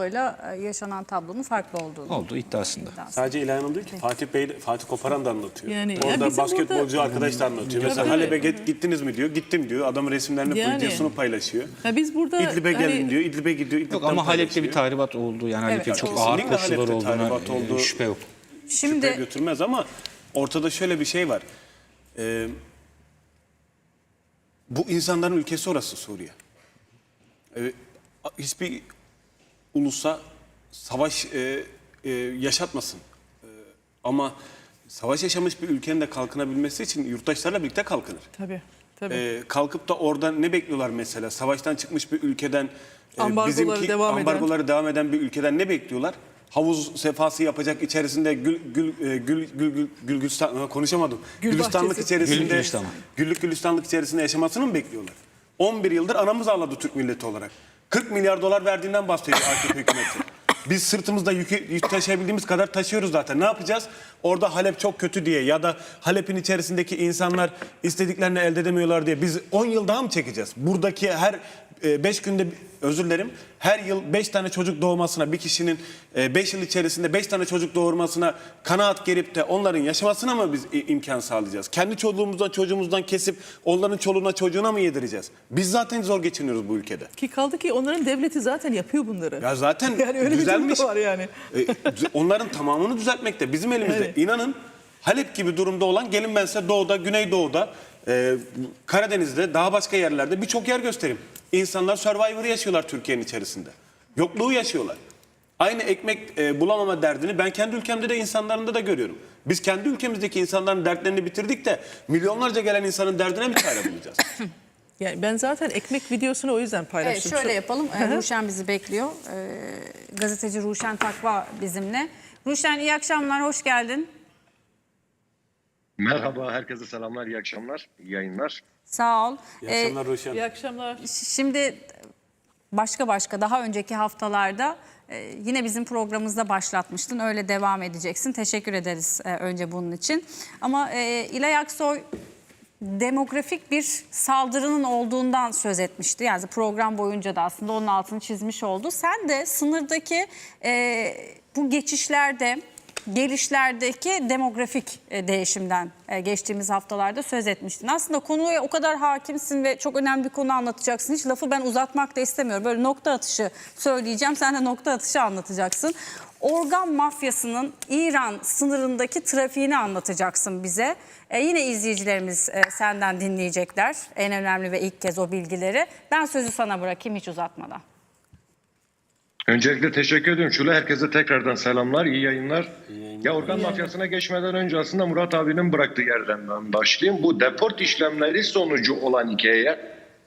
tabloyla e, yaşanan tablonun farklı olduğunu. Oldu iddiasında. iddiası. Sadece İlhan Hanım değil ki Fatih Bey, Fatih Koparan da anlatıyor. Yani, ya Orada bizim basketbolcu burada- arkadaş da anlatıyor. Tabii, Mesela. Halep'e git- gittiniz mi diyor. Gittim diyor. Adam resimlerini, Yani. videosunu paylaşıyor. Ya biz burada İdlib'e hani- gelin diyor. İdlib'e gidiyor. Yok İdlib'den ama Halep'te bir tahribat oldu. Yani Halep'te Evet, çok kesinlikle ağır koşullar olduğuna e, oldu. şüphe yok. Şüphe Şimdi götürmez ama ortada şöyle bir şey var. Ee, bu insanların ülkesi orası Suriye. Ee, hiçbir ulusa savaş e, e, yaşatmasın. Ee, ama savaş yaşamış bir ülkenin de kalkınabilmesi için yurttaşlarla birlikte kalkınır. Tabii. Tabii. Ee, kalkıp da orada ne bekliyorlar mesela? Savaştan çıkmış bir ülkeden e, Ambargoları devam eden. ambargoları devam eden bir ülkeden ne bekliyorlar? Havuz sefası yapacak içerisinde gül gül e, gül gül gül, gül gülistan konuşamadım. Gül Gülistanlık bahçesi. içerisinde Güllük gülistan. güllük gülistanlık içerisinde yaşamasını mı bekliyorlar? 11 yıldır anamız ağladı Türk milleti olarak. 40 milyar dolar verdiğinden bahsediyor AKP hükümeti. Biz sırtımızda yükü, yük taşıyabildiğimiz kadar taşıyoruz zaten. Ne yapacağız? Orada Halep çok kötü diye ya da Halep'in içerisindeki insanlar istediklerini elde edemiyorlar diye biz 10 yıl daha mı çekeceğiz? Buradaki her 5 günde özür dilerim her yıl 5 tane çocuk doğmasına bir kişinin 5 yıl içerisinde 5 tane çocuk doğurmasına kanaat gerip de onların yaşamasına mı biz imkan sağlayacağız? Kendi çoluğumuzdan çocuğumuzdan kesip onların çoluğuna çocuğuna mı yedireceğiz? Biz zaten zor geçiniyoruz bu ülkede. Ki kaldı ki onların devleti zaten yapıyor bunları. Ya zaten Yani öyle bir düzelmiş. da var yani. E, onların tamamını düzeltmekte bizim elimizde. Evet. İnanın Halep gibi durumda olan gelin ben size doğuda, güneydoğuda, e, Karadeniz'de, daha başka yerlerde birçok yer göstereyim. İnsanlar Survivor'ı yaşıyorlar Türkiye'nin içerisinde. Yokluğu yaşıyorlar. Aynı ekmek e, bulamama derdini ben kendi ülkemde de insanlarında da görüyorum. Biz kendi ülkemizdeki insanların dertlerini bitirdik de milyonlarca gelen insanın derdine mi çare bulacağız? Yani ben zaten ekmek videosunu o yüzden Evet, paylaştım. şöyle Çok- yapalım. Ee, Ruşen bizi bekliyor. Ee, gazeteci Ruşen Takva bizimle. Ruşen iyi akşamlar, hoş geldin. Merhaba, herkese selamlar, iyi akşamlar, iyi yayınlar. Sağ ol. İyi Ee, akşamlar Ruşen. İyi akşamlar. Şimdi başka başka daha önceki haftalarda e, yine bizim programımızda başlatmıştın. Öyle devam edeceksin. Teşekkür ederiz e, önce bunun için. Ama e, İlay Aksoy demografik bir saldırının olduğundan söz etmişti. Yani program boyunca da aslında onun altını çizmiş oldu. Sen de sınırdaki e, bu geçişlerde gelişlerdeki demografik e, değişimden e, geçtiğimiz haftalarda söz etmiştin. Aslında konuya o kadar hakimsin ve çok önemli bir konu anlatacaksın. Hiç lafı ben uzatmak da istemiyorum. Böyle nokta atışı söyleyeceğim. Sen de nokta atışı anlatacaksın. Organ mafyasının İran sınırındaki trafiğini anlatacaksın bize. E, yine izleyicilerimiz e, senden dinleyecekler. En önemli ve ilk kez o bilgileri. Ben sözü sana bırakayım hiç uzatmadan. Öncelikle teşekkür ediyorum. Şöyle herkese tekrardan selamlar, iyi yayınlar. Ya organ mafyasına geçmeden önce aslında Murat abinin bıraktığı yerden ben başlayayım. Bu deport işlemleri sonucu olan hikaye,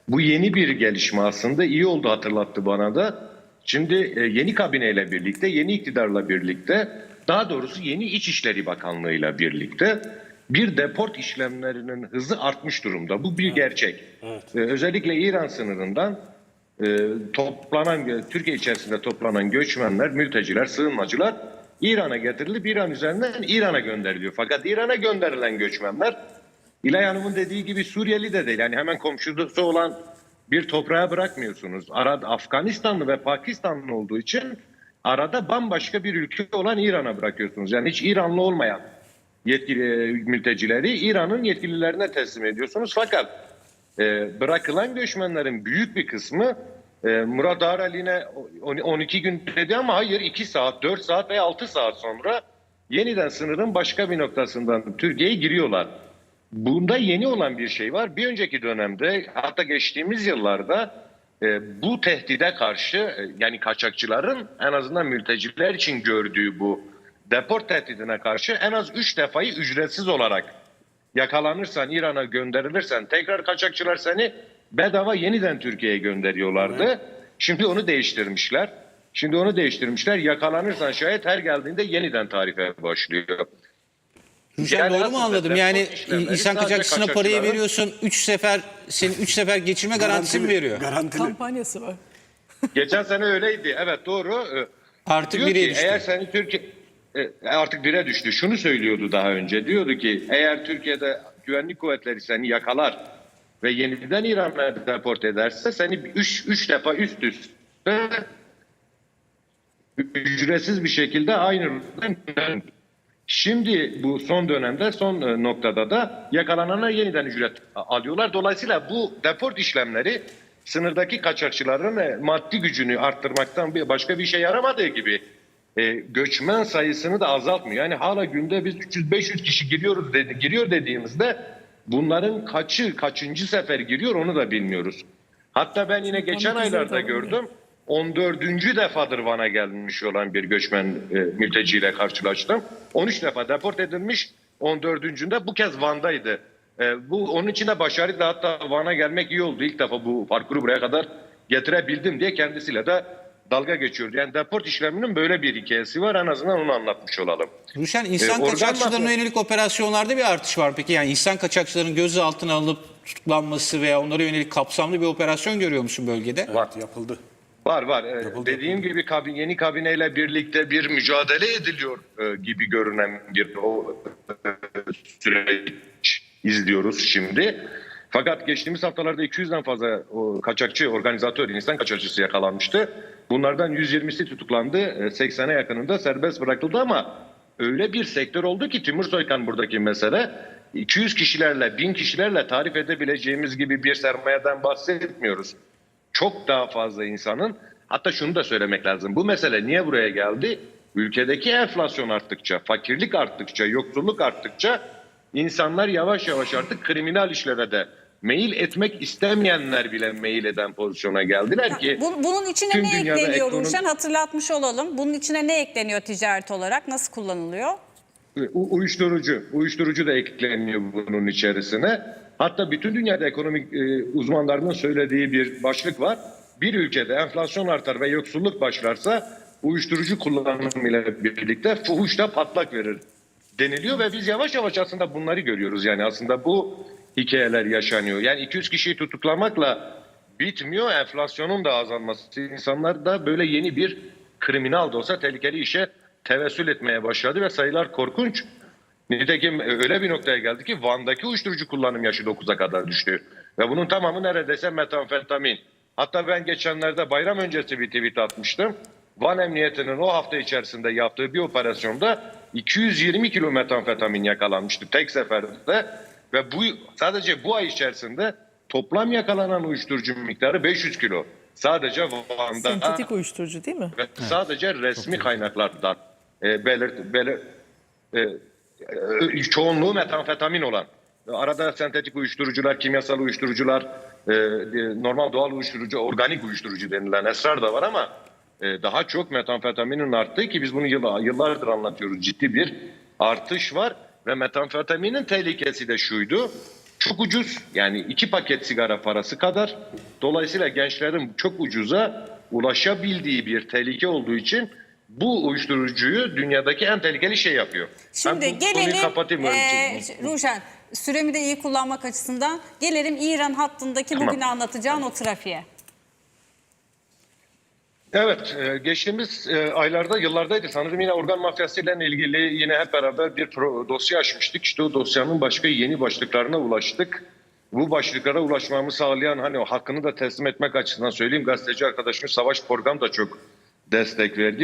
bu yeni bir gelişme aslında. iyi oldu hatırlattı bana da. Şimdi e, yeni kabineyle birlikte, yeni iktidarla birlikte, daha doğrusu yeni İçişleri Bakanlığı'yla birlikte bir deport işlemlerinin hızı artmış durumda. Bu bir gerçek. E, özellikle İran sınırından e, toplanan Türkiye içerisinde toplanan göçmenler, mülteciler, sığınmacılar İran'a getirilip İran üzerinden İran'a gönderiliyor. Fakat İran'a gönderilen göçmenler İlay Hanım'ın dediği gibi Suriyeli de değil. Yani hemen komşusu olan bir toprağa bırakmıyorsunuz. Arada Afganistanlı ve Pakistanlı olduğu için arada bambaşka bir ülke olan İran'a bırakıyorsunuz. Yani hiç İranlı olmayan yetkili mültecileri İran'ın yetkililerine teslim ediyorsunuz. Fakat e, bırakılan göçmenlerin büyük bir kısmı e, Murat Ağreli'ne 12 gün dedi ama hayır 2 saat, 4 saat veya 6 saat sonra yeniden sınırın başka bir noktasından Türkiye'ye giriyorlar. Bunda yeni olan bir şey var. Bir önceki dönemde hatta geçtiğimiz yıllarda e, bu tehdide karşı e, yani kaçakçıların en azından mülteciler için gördüğü bu deport tehdidine karşı en az 3 defayı ücretsiz olarak yakalanırsan İran'a gönderilirsen tekrar kaçakçılar seni bedava yeniden Türkiye'ye gönderiyorlardı. Şimdi onu değiştirmişler. Şimdi onu değiştirmişler. Yakalanırsan şayet her geldiğinde yeniden tarife başlıyor. Ruşen Yani doğru mu anladım? Yani insan kaçakçısına parayı veriyorsun. 3 sefer senin 3 sefer geçirme garantisi mi veriyor? Garantili. Kampanyası var. Geçen sene öyleydi. Evet doğru. Ee, Artık Diyor ki düştü. eğer seni Türkiye artık bire düştü. Şunu söylüyordu daha önce. Diyordu ki eğer Türkiye'de güvenlik kuvvetleri seni yakalar ve yeniden İran'a deport ederse seni 3 3 defa üst üste ücretsiz bir şekilde aynı Şimdi bu son dönemde son e, noktada da yakalanana yeniden ücret alıyorlar. Dolayısıyla bu deport işlemleri sınırdaki kaçakçıların e, maddi gücünü arttırmaktan başka bir şey yaramadığı gibi e, göçmen sayısını da azaltmıyor. Yani hala günde biz 300-500 kişi giriyoruz dedi, giriyor dediğimizde bunların kaçı kaçıncı sefer giriyor onu da bilmiyoruz. Hatta ben yine geçen 12'si aylarda gördüm. 14. defadır Van'a gelmiş olan bir göçmen e, mülteciyle karşılaştım. 13 defa deport edilmiş. 14.'ünde bu kez Van'daydı. E, bu onun için de başarıyla hatta Van'a gelmek iyi oldu. İlk defa bu parkuru buraya kadar getirebildim diye kendisiyle de dalga geçiyordu. Yani deport işleminin böyle bir hikayesi var. En azından onu anlatmış olalım. Ruşen insan E, organ kaçakçılarına yönelik operasyonlarda bir artış var peki? Yani insan kaçakçıların gözaltına alınıp tutuklanması veya onlara yönelik kapsamlı bir operasyon görüyor musun bölgede? Var yapıldı. Var var. Ee, dediğim gibi kabin, yeni kabineyle birlikte bir mücadele ediliyor e, gibi görünen bir o, e, süreç izliyoruz şimdi. Fakat geçtiğimiz haftalarda 200'den fazla kaçakçı, organizatör, insan kaçakçısı yakalanmıştı. Bunlardan 120'si tutuklandı, e, 80'e yakınında serbest bırakıldı ama öyle bir sektör oldu ki Timur Soykan buradaki mesele 200 kişilerle, 1000 kişilerle tarif edebileceğimiz gibi bir sermayeden bahsetmiyoruz çok daha fazla insanın hatta şunu da söylemek lazım. Bu mesele niye buraya geldi? Ülkedeki enflasyon arttıkça, fakirlik arttıkça, yoksulluk arttıkça insanlar yavaş yavaş artık kriminal işlere de meyil etmek istemeyenler bile meyil eden pozisyona geldiler ki Bu- bunun içine tüm ne ekleniyor ekonomi- Ruşen? Hatırlatmış olalım. Bunun içine ne ekleniyor ticaret olarak? Nasıl kullanılıyor? U- Uyuşturucu, uyuşturucu da ekleniyor bunun içerisine. Hatta bütün dünyada ekonomik e, uzmanlarının söylediği bir başlık var. Bir ülkede enflasyon artar ve yoksulluk başlarsa uyuşturucu kullanımıyla birlikte fuhuş da patlak verir deniliyor ve biz yavaş yavaş aslında bunları görüyoruz. Yani aslında bu hikayeler yaşanıyor. Yani 200 kişiyi tutuklamakla bitmiyor. Enflasyonun da azalması. İnsanlar da böyle yeni bir kriminal da olsa tehlikeli işe tevessül etmeye başladı ve sayılar korkunç. Nitekim öyle bir noktaya geldi ki Van'daki uyuşturucu kullanım yaşı 9'a kadar düştü. Ve bunun tamamı neredeyse metamfetamin. Hatta ben geçenlerde bayram öncesi bir tweet atmıştım. Van Emniyeti'nin o hafta içerisinde yaptığı bir operasyonda 220 kilo metamfetamin yakalanmıştı tek seferde. Ve bu sadece bu ay içerisinde toplam yakalanan uyuşturucu miktarı 500 kilo. Sadece Van'da Sentetik uyuşturucu değil mi? ve sadece resmi kaynaklardan e, belirt, belir- e, e, çoğunluğu metamfetamin olan. Arada sentetik uyuşturucular, kimyasal uyuşturucular, e, e, normal doğal uyuşturucu, organik uyuşturucu denilen esrar da var ama e, daha çok metamfetaminin arttığı ki biz bunu yıll- yıllardır anlatıyoruz. Ciddi bir artış var ve metamfetaminin tehlikesi de şuydu. Çok ucuz yani iki paket sigara parası kadar. Dolayısıyla gençlerin çok ucuza ulaşabildiği bir tehlike olduğu için bu uyuşturucuyu dünyadaki en tehlikeli şey yapıyor. Şimdi Ben bu gelelim için. Ruşen süremi de iyi kullanmak açısından gelelim İran hattındaki Tamam. bugün anlatacağın o trafiğe. Evet, e, geçtiğimiz e, aylarda, yıllardaydı sanırım yine organ mafyasıyla ilgili yine hep beraber bir dosya açmıştık. İşte o dosyanın başka yeni başlıklarına ulaştık. Bu başlıklara ulaşmamı sağlayan hani o hakkını da teslim etmek açısından söyleyeyim gazeteci arkadaşımız Savaş Porgam da çok destek verdi.